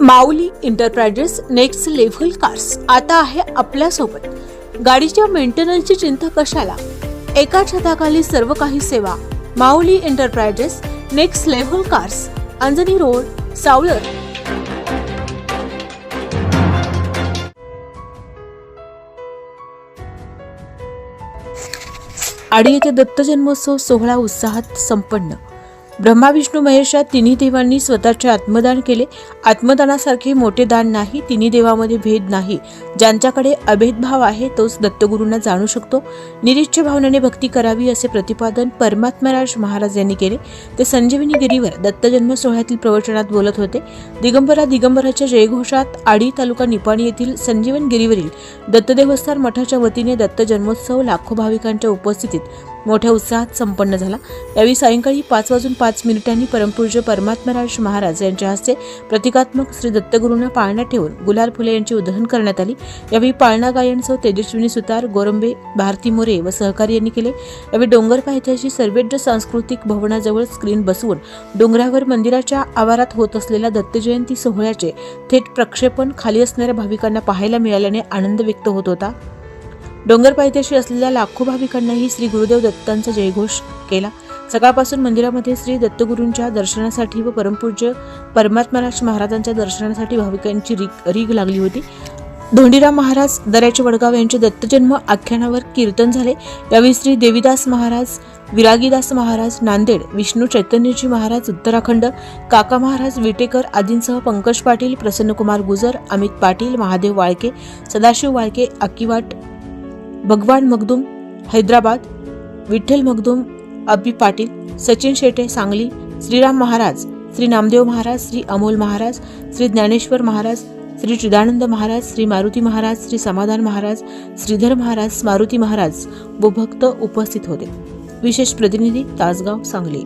Mauli enterprises next level cars आता आहे आपल्यासोबत. गाडीच्या मेंटेनन्सची चिंता कशाला? एका छताखाली सर्व काही सेवा. Mauli enterprises next level cars Anjani road Savlar. आडी येथे दत्त जन्मोत्सव सोहळा उत्साहात संपन्न. ब्रह्मा विष्णू महेश या तिन्ही देवांनी स्वतःचे आत्मदान केले. आत्मदानासारखे मोठे दान नाही तिन्ही देवामध्ये भेद नाही. ज्यांच्याकडे अभेदभाव आहे तोच दत्तगुरूंना जाणू शकतो. निरीच्छ भावनेने भक्ती करावी असे प्रतिपादन परमात्मराज महाराज यांनी केले. ते संजीवनी गिरीवर दत्तजन्म सोहळ्यातील प्रवचनात बोलत होते. दिगंबरा दिगंबराच्या जयघोषात आडी तालुका निपाणी येथील संजीवन गिरीवरील दत्तदेवस्थान मठाच्या वतीने दत्त जन्मोत्सव लाखो भाविकांच्या उपस्थितीत मोठ्या उत्साहात संपन्न झाला. यावेळी सायंकाळी पाच वाजून पाच मिनिटांनी परमपूज्य परमात्मराज महाराज यांच्या हस्ते प्रतिकात्मक श्री दत्तगुरूंना पाळण्यात ठेवून गुलाल फुले यांची उधळण करण्यात आली. यावेळी पाळणा गायनसह तेजस्विनी सुतार गोरंबे भारती मोरे व सहकारी यांनी केले. यावेळी डोंगर पायथ्याशी सर्वेड्र सांस्कृतिक भवनाजवळ स्क्रीन बसवून डोंगरावर मंदिराच्या आवारात होत असलेल्या दत्तजयंती सोहळ्याचे थेट प्रक्षेपण खाली असणाऱ्या भाविकांना पाहायला मिळाल्याने आनंद व्यक्त होत होता. डोंगर पायथ्याशी असलेल्या लाखो भाविकांनाही श्री गुरुदेव दत्तांचा जयघोष केला. सकाळपासून मंदिरामध्ये श्री दत्तगुरूंच्या दर्शनासाठी व परमपूज्य परमात्मराज महाराजांच्या दर्शनासाठी भाविकांची रीग रीग लागली होती. धोंडीराम महाराज दर्याचे वडगाव यांचे दत्तजन्म आख्यानावर कीर्तन झाले. यावेळी श्री देवीदास महाराज विरागीदास महाराज नांदेड विष्णू चैतन्यजी महाराज उत्तराखंड काका महाराज विटेकर आदींसह पंकज पाटील प्रसन्नकुमार गुजर अमित पाटील महादेव वाळके सदाशिव वाळके अक्कीवाट भगवान मगदूम हैदराबाद विठ्ठल मगदूम अब्बी पाटील सचिन शेटे सांगली श्रीराम महाराज श्री नामदेव महाराज श्री अमोल महाराज श्री ज्ञानेश्वर महाराज श्री चिदानंद महाराज श्री मारुती महाराज श्री समाधान महाराज श्रीधर महाराज मारुती महाराज व भक्त उपस्थित होते. विशेष प्रतिनिधी तासगाव सांगली.